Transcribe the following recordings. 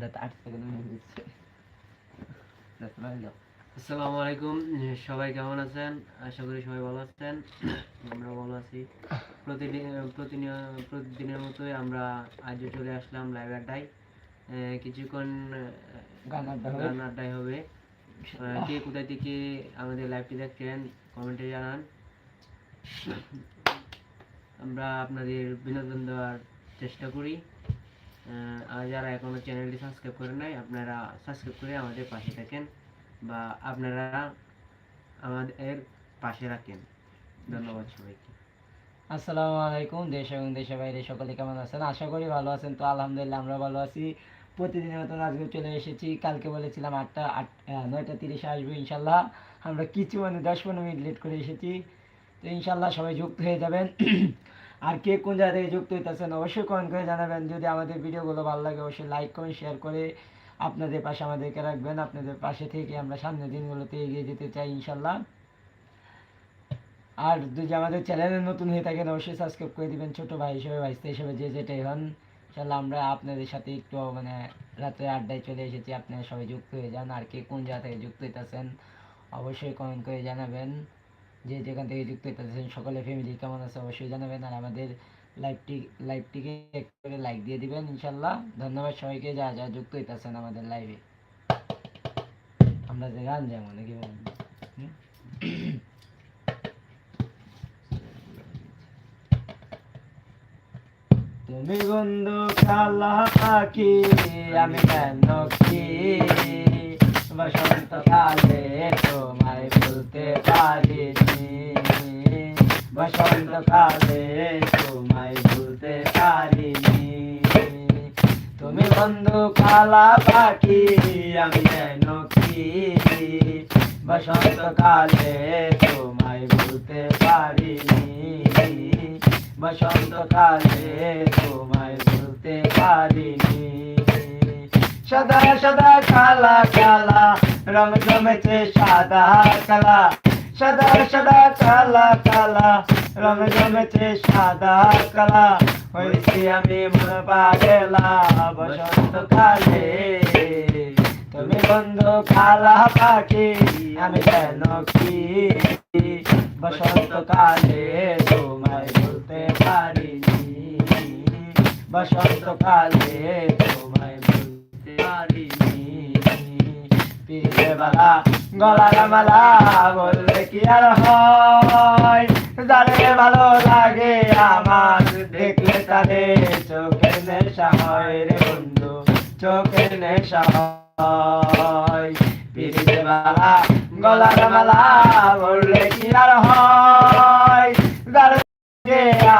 আমাদের আট সেকেন্ড হয়ে গেছে আসসালামু আলাইকুম সবাই কেমন আছেন? আশা করি সবাই ভালো আছেন। আমরা ভালো আছি। প্রতিদিন প্রতিদিনের মতোই আমরা আজও চলে আসলাম লাইভ আড্ডায়। কিছুক্ষণ গান আড্ডায় হবে। কে কোথায় থেকে আমাদের লাইভটি দেখছেন কমেন্টে জানান। আমরা আপনাদের বিনোদন দেওয়ার চেষ্টা করি। আর যারা এখনও চ্যানেলটি সাবস্ক্রাইব করেন নাই, আপনারা সাবস্ক্রাইব করে আমাদের পাশে থাকেন বা আপনারা আমাদের পাশে রাখেন। ধন্যবাদ সবাইকে। আসসালামু আলাইকুম, দেশ এবং দেশের বাইরে সকলে কেমন আছেন? আশা করি ভালো আছেন। তো আলহামদুলিল্লাহ আমরা ভালো আছি। প্রতিদিনের মতন আজকে চলে এসেছি। কালকে বলেছিলাম আটটা, আট নয়টা তিরিশে আসব ইনশাল্লাহ। আমরা কিছু মানে দশ পনেরো মিনিট লেট করে এসেছি। তো ইনশাল্লাহ সবাই যুক্ত হয়ে যাবেন। আর কে কোন জায়গা থেকে যুক্ত হইতেছেন অবশ্যই কমেন্ট করে জানাবেন। যদি আমাদের ভিডিওগুলো ভালো লাগে, অবশ্যই লাইক কমেন্ট শেয়ার করে আপনাদের পাশে আমাদেরকে রাখবেন। আপনাদের পাশে থেকে আমরা সামনের দিনগুলোতে এগিয়ে যেতে চাই ইনশাল্লাহ আর যদি আমাদের চ্যানেলে নতুন হয়ে থাকেন, অবশ্যই সাবস্ক্রাইব করে দিবেন। ছোট ভাই হিসেবে ভাইস্তে হিসেবে যে যেটাই হন ইনশাল্লাহ আমরা আপনাদের সাথে একটু মানে রাত্রে আড্ডায় চলে এসেছি। আপনারা সবাই যুক্ত হয়ে যান। আর কে কোন জায়গা থেকে যুক্ত হইতেছেন, অবশ্যই কমেন্ট করে জানাবেন। যে যেখান থেকে যুক্ত হইতেছেন সকলে ফ্যামিলি কেমন আছে অবশ্যই জানাবেন আর আমাদের লাইভটি লাইভটিকে একটু করে লাইক দিয়ে দিবেন ইনশাল্লাহ ধন্যবাদ সবাইকে যা যা যুক্ত হইতেছেন আমাদের লাইভে আমরা যে গান যাই মনে কি বলেন? তুমি বন্ধু কালা পাখি, আমি কেন কি? বসন্ত কালে তোমায় বলতে পারিনি। বসন্ত কালে তোমায় ভুলতে পারিনি। তুমি বন্ধু কালা পাখি, আমি কেন কি? বসন্ত কালে তোমায় ভুলতে পারিনি। বসন্ত কালে তোমায় ভুলতে পারিনি। সদা সদা কালা কালা, রং জমেছে সাদা কালা। সদা সদা কালা কালা, রং জমেছে সাদা কালা। হয়েছি আমি মন পাগেলা, বসন্ত কালে। তুমি বন্ধু কালা পাখি, আমি কেন কি? বসন্ত কালে তোমায় বলতে পারিনি। বসন্ত কালে তোমায় গলার মালা বললে কি আর হয়? যারে আমার দেখলে চোখের নেশা হয় বন্ধু চোখের নেশা হয় পিঠে বালা আর হয়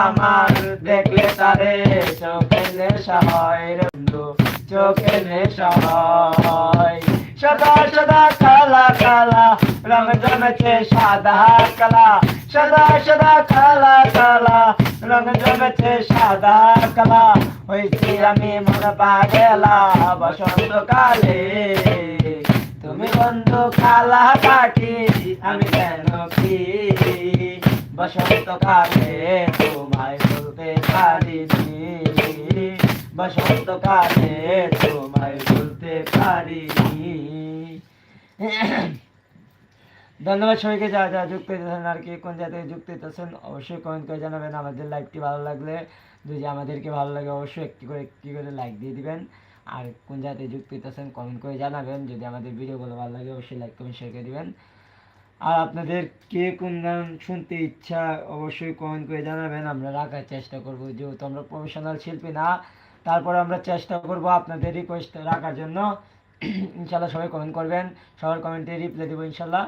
আমার দেখলে তারে চোখে নেশা হয় রে বন্ধু, চোখে নেশা হয়। সদা সদা কালা কালা, রং জমেছে সাদা কালা। সদা সদা কালা কালা, রং জমেছে সাদা কালা। হয়েছি আমি মন পাগেলা বসন্ত কালে তুমি বন্ধু কালা পাখি, আমি কেন কি? বসন্ত কালে তোমায় বলতে পারিনি বসন্ত কালে তোমায় বলতে পারিনি ধন্যবাদ সবাইকে যা যা যুক্ত হইতেছেন আর কি, কোন জায়গা থেকে যুক্ত হইতেছেন অবশ্যই কমেন্ট করে জানাবেন। আমাদের লাইভটি ভালো লাগলে, যদি আমাদেরকে ভালো লাগে অবশ্যই একটি করে একটি করে লাইক দিয়ে দিবেন। আর কোন জায়গা থেকে যুক্ত হইতেছেন কমেন্ট করে জানাবেন। যদি আমাদের ভিডিওগুলো ভালো লাগে, অবশ্যই লাইক কমেন্ট শেয়ার করে দিবেন। আর আপনাদের কে কোন গান শুনতে ইচ্ছা অবশ্যই কমেন্ট করে জানাবেন। আমরা রাখার চেষ্টা করব, যেহেতু আমরা প্রফেশনাল শিল্পী না, তারপরে আমরা চেষ্টা করব আপনাদের রিকোয়েস্ট রাখার জন্য। ইনশাল্লাহ সবাই কমেন্ট করবেন, সবার কমেন্টে রিপ্লাই দেবো ইনশাল্লাহ।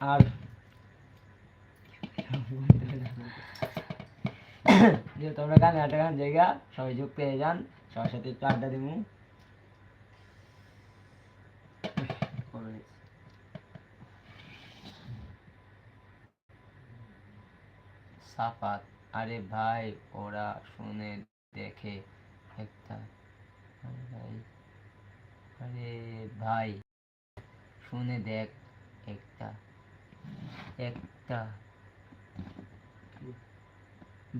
আর যেহেতু আমরা গানে আটা গান জায়গা, সবাই যুক্ত হয়ে যান, সবার সাথে একটু আড্ডা দিব। সাফাত। আরে ভাই, ওরা শুনে দেখে একটা আরে ভাই, শুনে দেখ একটা একটা।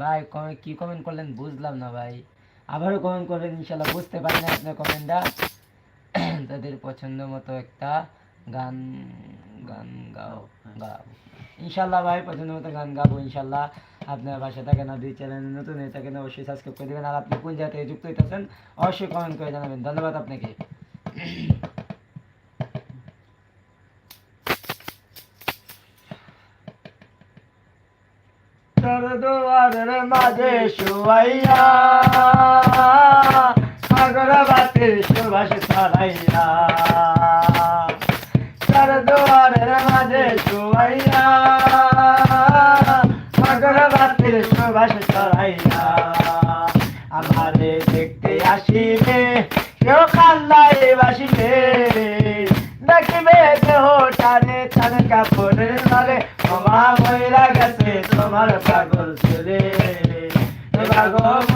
ভাই কি কমেন্ট করলেন? বুঝলাম না ভাই। আবারও কমেন্ট করবেন ইনশাল্লাহ বুঝতে পারি না আপনার কমেন্টটা তাদের পছন্দ মতো একটা গান গান গাও গাও। ইনশাল্লাহ ভাই পছন্দ মতো গান গাবো ইনশাল্লাহ আপনার বাসা থাকে না, দুই চ্যানেল নতুন হয়ে থাকেন, অবশ্যই সাবস্ক্রাইব করে দেবেন। আর আপনি কোন জায়গা থেকে যুক্ত হইতেছেন, অবশ্যই কমেন্ট করে জানাবেন। ধন্যবাদ আপনাকে। দুয়ারের মাঝে শুয়াইয়া আগরবাতির সুবাস ছড়াইয়া আসিবে কেউ কান্দায় বাসিবে দেখিবে দেহটারে তার কাপড়ের তলে। ক্ষমা ময়রা গেছে তোমার পাগল ছেলে। পাগল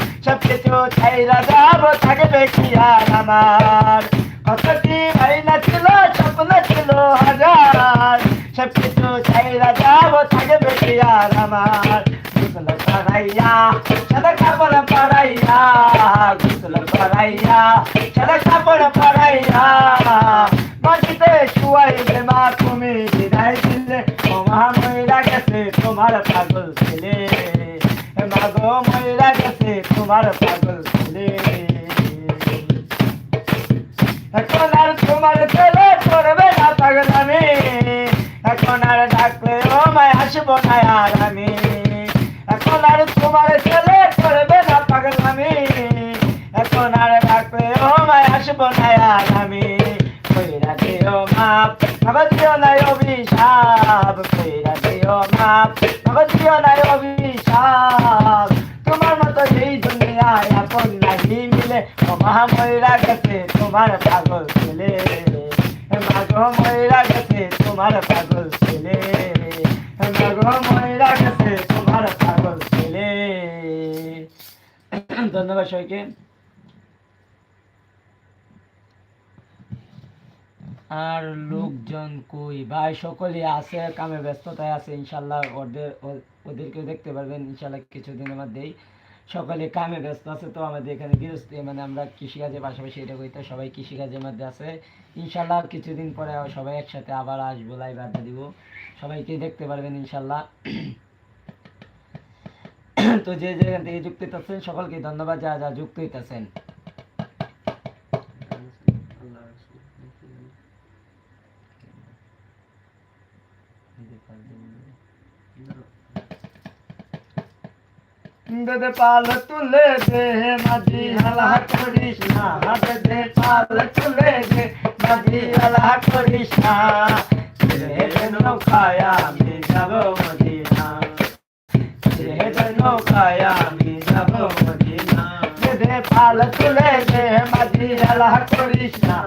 কিছু ছাইরা যাব, থাকবে কি আর আমার? কতটি ভাই না ছিল, স্বপ্ন ছিল হাজার। সব কিছু ছাইরা যাব, থাকবে কি আর আমার? গুসল করাইয়া সাদা কাপড় পরাইয়া গুসল করাইয়া সাদা কাপড় পরাইয়া। তোমার পাগল ছেলে। এখন আর তোমার ছেলে করবে না পাগলামি। এখন আর ডাকলে ও মায় আসব না আর আমি। এখন আর তোমার ছেলে করবে না পাগলামি। এখন আর ডাকলে ও মায় আসব না আর আমি। কইরা দিও মাপ বাবা দিও না অভিশাপ। কইরা দিও মাপ বাবা দিও না অভিশাপ। তোমার মতো এই দুনিয়ায় আপন নাহি মিলে, ও মহাময়রা গেছে তোমার পাগল ছেলে। মাগো ময়রা গেছে তোমার পাগল ছেলে। মাগো ময়রা গেছে তোমার পাগল ছেলে। ধন্যবাদ সবাইকে। আর লোকজন কই? ভাই সকলে আছে, কামে ব্যস্ততায় আছে, ইনশাল্লাহ ওদের ওদেরকেও দেখতে পারবেন ইনশাল্লাহ কিছুদিনের মধ্যেই। সকলে কামে ব্যস্ত আছে তো আমাদের এখানে গৃহস্থী মানে আমরা কৃষিকাজের পাশাপাশি এটা করি, তো সবাই কৃষিকাজের মধ্যে আছে। ইনশাল্লাহ কিছুদিন পরে সবাই একসাথে আবার আসব লাইভ আড্ডা দিব। সবাইকে দেখতে পারবেন ইনশাল্লাহ তো যে যেখান থেকে যুক্ত হইতেছেন, সকলকে ধন্যবাদ যারা যারা যুক্ত হইতেছেন। দে পাল তুলে দে, মাঝি হালা করিস না দে দে পাল তুলে দে, মাঝি হালা করিস না। নৌকায় আমি যাব মদিনা। নৌকায় আমি যাব মদিনা। দে দে পাল তুলে দে, মাঝি হালা করিস না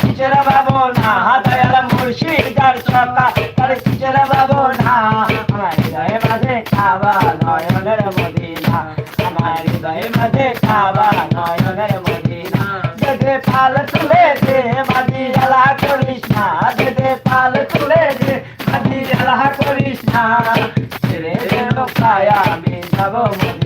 কিসের ভাবনা দয়ালা মুর্শিদ আর সকা তার কিসের ভাবনা আমার হৃদয়ে মাঝে খাবা নয়নের মদিনা। আমার হৃদয়ে মাঝে খাবা নয়নের মদিনা। দে পাল তুলে দে মাঝি জ্বালা করিস না। দে পাল তুলে দে মাঝি ছেড়ে দে নৌকায়, আমি যাব মদিনা।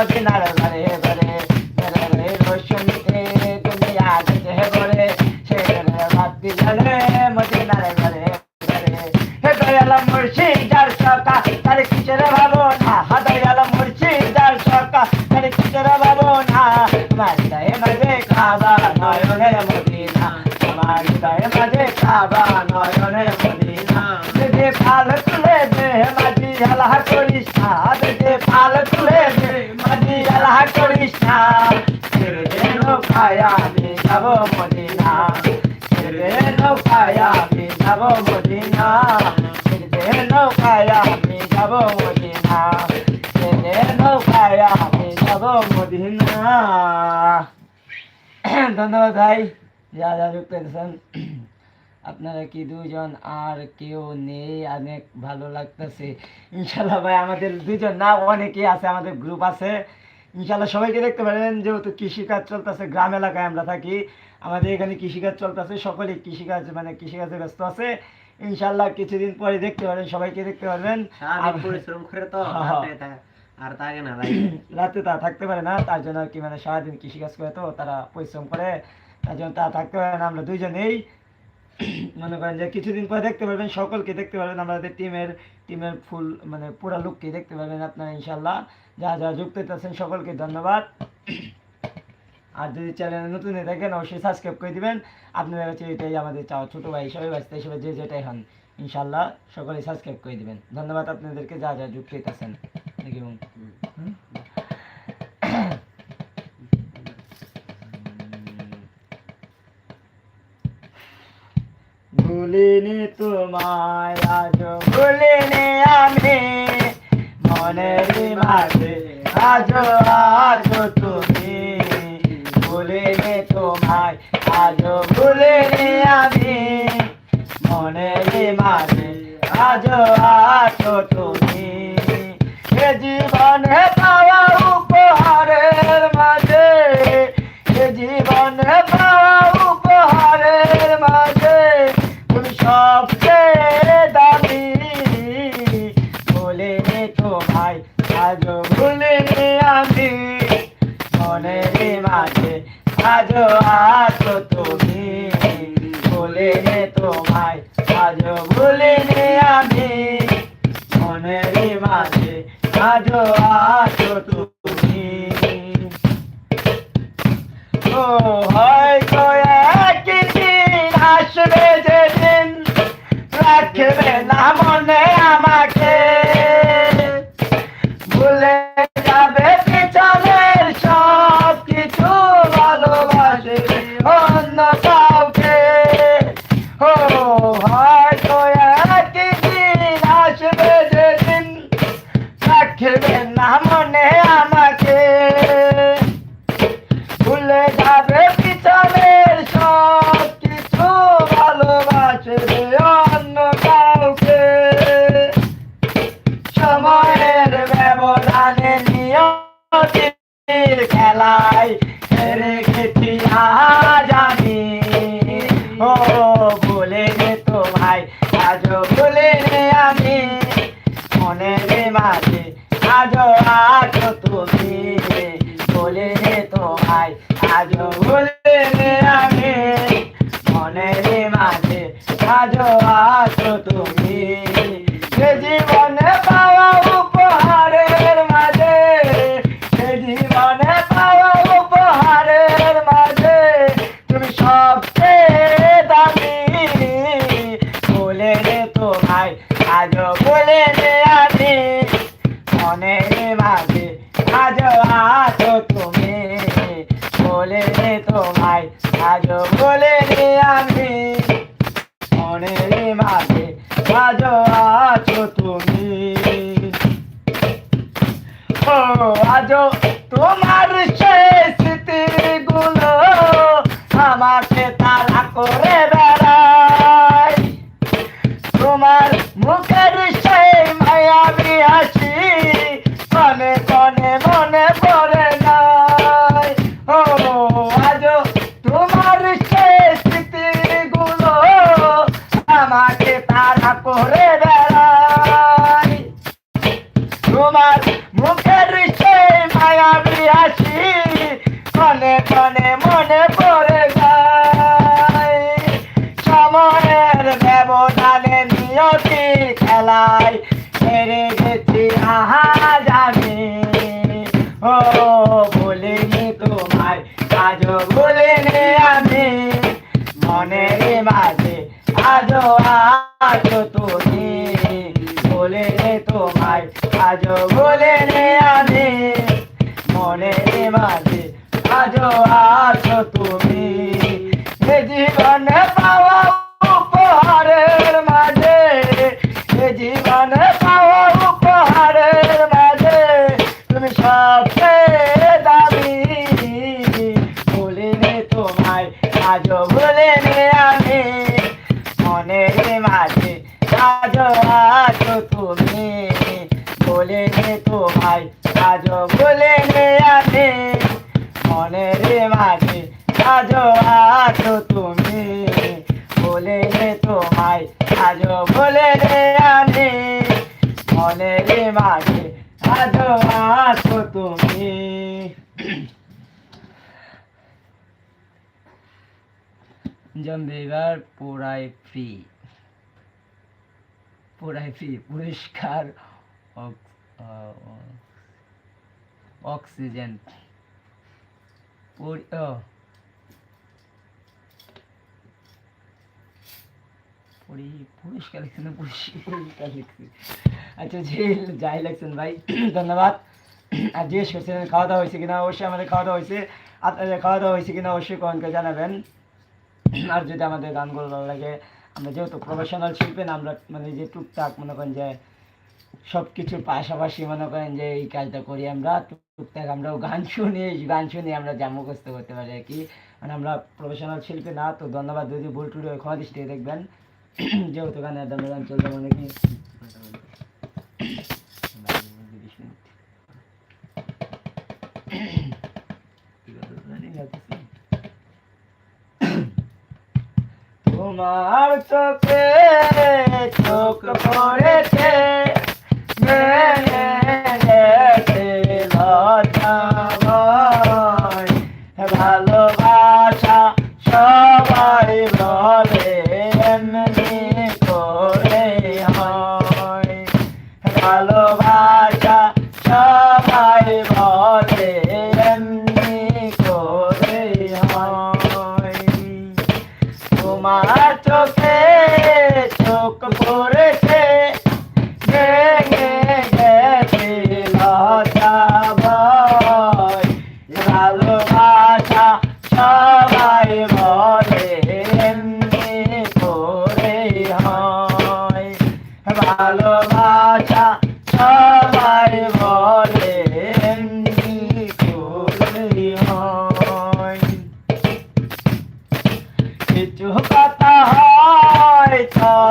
Oye, ধন্যবাদ ভাই। যা যা যুক্ত হয়েছেন আপনারা কি দুজন আর কেউ নেই? অনেক ভালো লাগতেছে। ইনশাল্লাহ ভাই আমাদের দুজন না অনেকেই আছে আমাদের গ্রুপ আছে। ইনশাল্লাহ সবাইকে দেখতে পারেন যেহেতু কৃষিকাজ চলতেছে গ্রাম এলাকায় আমরা থাকি। আমাদের এখানে কৃষিকাজ চলতেছে সকলেই কৃষিকাজ মানে কৃষিকাজে ব্যস্ত আছে। ইনশাল্লাহ কিছুদিন পরে দেখতে পারেন সবাইকে দেখতে পারবেন। পরিশ্রম করে তা- আর থাকে না রাতে তারা থাকতে পারে না, তার জন্য কি মানে সারাদিন কৃষিকাজ করে তো, তারা পরিশ্রম করে, তার জন্য তারা থাকতে পারে না, আমরা দুইজনেই মনে করেন যে কিছুদিন পরে দেখতে পারবেন, সকলকে দেখতে পারবেন আমাদের টিমের টিমের ফুল মানে পুরো লুককে দেখতে পারবেন আপনারা ইনশাল্লাহ যা যা যুক্ত আছেন, সকলকে ধন্যবাদ। আর যদি চ্যানেলে নতুন হয়ে থাকেন, অবশ্যই সাবস্ক্রাইব করে দিবেন। আপনারা হচ্ছে এটাই আমাদের চাওয়া, ছোটো ভাই হিসাবে বাঁচতে হিসেবে যে যেটাই হন ইনশাল্লাহ সকলেই সাবস্ক্রাইব করে দিবেন। ধন্যবাদ আপনাদেরকে, যা যা যুক্ত আছেন। নাকি বোন? ভুলিনি তোমায় আজ ভুলিনি আমি। মনের মাঝে আজ আজ তুমি। ভুলিনি তোমায় আজ ভুলিনি আমি। মনের মাঝে আজ আজ তুমি। divane খেলায় মনের মাঝে আজ আছো তুমি। বলে রে তোমায় আজ বলে রে আমি। মনের মাঝে আজ আছো তুমি। ও আজ তোমার সেই স্মৃতিগুলো আমাকে তারা করে কনে মনে পড়ে যায়। সময়ের ব্যবধানে নিয়তি খেলায় ছেড়ে গেছি আহা জম্বে এবার পুরাই ফ্রি পুরাই ফ্রি পুরস্কার অক্সিজেন। পুর- পুরস্কার লিখছে না, পুরস্কার লিখছে। আচ্ছা যে যাই লাগছেন ভাই, ধন্যবাদ। আর জিজ্ঞেস করছিলেন খাওয়া দাওয়া হয়েছে কিনা? অবশ্যই আমাদের খাওয়া দাওয়া হয়েছে। আপনাদের খাওয়া দাওয়া হয়েছে কিনা? অবশ্যই কমেন্ট জানাবেন। আর যদি আমাদের গানগুলো ভালো লাগে, আমরা যেহেতু প্রফেশনাল শিল্পে না, আমরা মানে যে টুকটাক মনে করেন যে সব কিছুর পাশাপাশি মনে করেন যে এই কাজটা করি আমরা, টুকটাক আমরাও গান শুনি গান শুনি আমরা যা মুখস্থ করতে পারি আর কি। মানে আমরা প্রফেশনাল শিল্পী না, তো ধন্যবাদ, যদি ভুল টুল ক্ষমা দৃষ্টিতে দেখবেন। যেহেতু গানের গান চলবে মানে কি তোমার চোখে চোখ পড়েছে। ভালোবাসা সবাই বলে এমনি করে হয় ভালোবাসা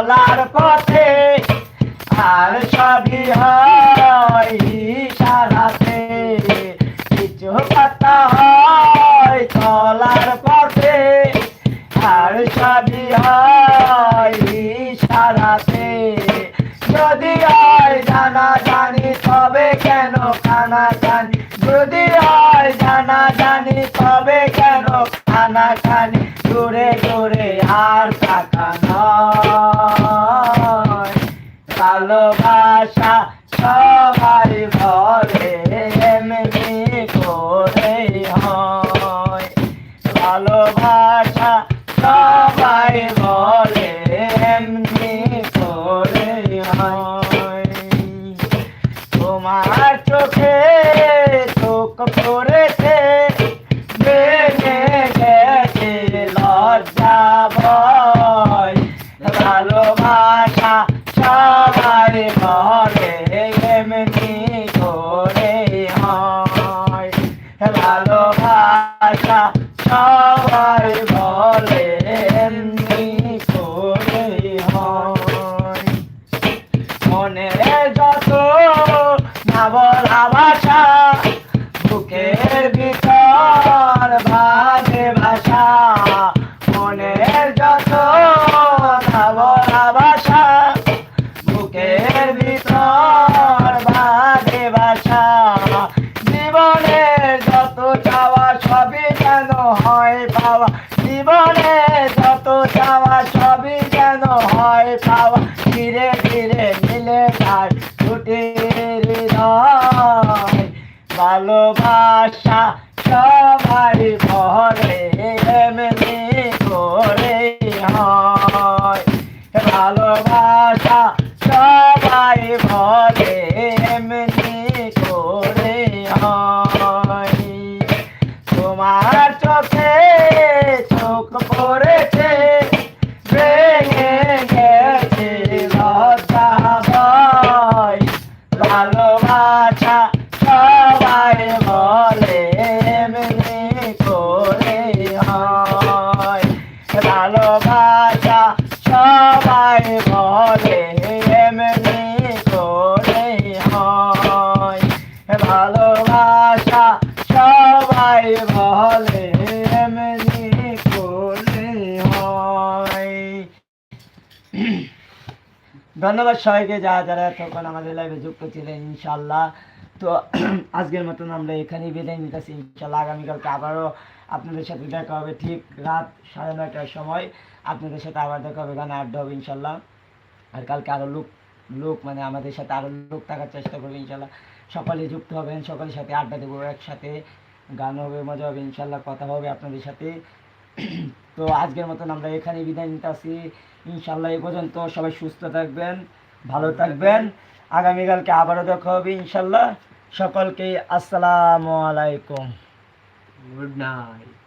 চলার পথে ভালোবাসা সবাই ধন্যবাদ সবাইকে যারা যারা তখন আমাদের লাইভে যুক্ত ছিলেন ইনশাল্লাহ তো আজকের মতন আমরা এখানেই বিদায় নিতেছি। ইনশাল্লাহ আগামীকালকে আবারও আপনাদের সাথে দেখা হবে ঠিক রাত সাড়ে নয়টার সময়। আপনাদের সাথে আবার দেখা হবে গানে আড্ডা হবে ইনশাল্লাহ আর কালকে আরও লোক লোক মানে আমাদের সাথে আরও লোক থাকার চেষ্টা করবে ইনশাল্লাহ সকলে যুক্ত হবেন, সকলের সাথে আড্ডা দেবো একসাথে। গান হবে, মজা হবে ইনশাল্লাহ কথা হবে আপনাদের সাথে। তো আজকের মতন আমরা এখানেই বিদায় নিতে আসি ইনশাল্লাহ এই পর্যন্ত সবাই সুস্থ থাকবেন, ভালো থাকবেন। আগামীকালকে আবারও দেখা হবে ইনশাল্লাহ সকলকে আসসালামু আলাইকুম। Good night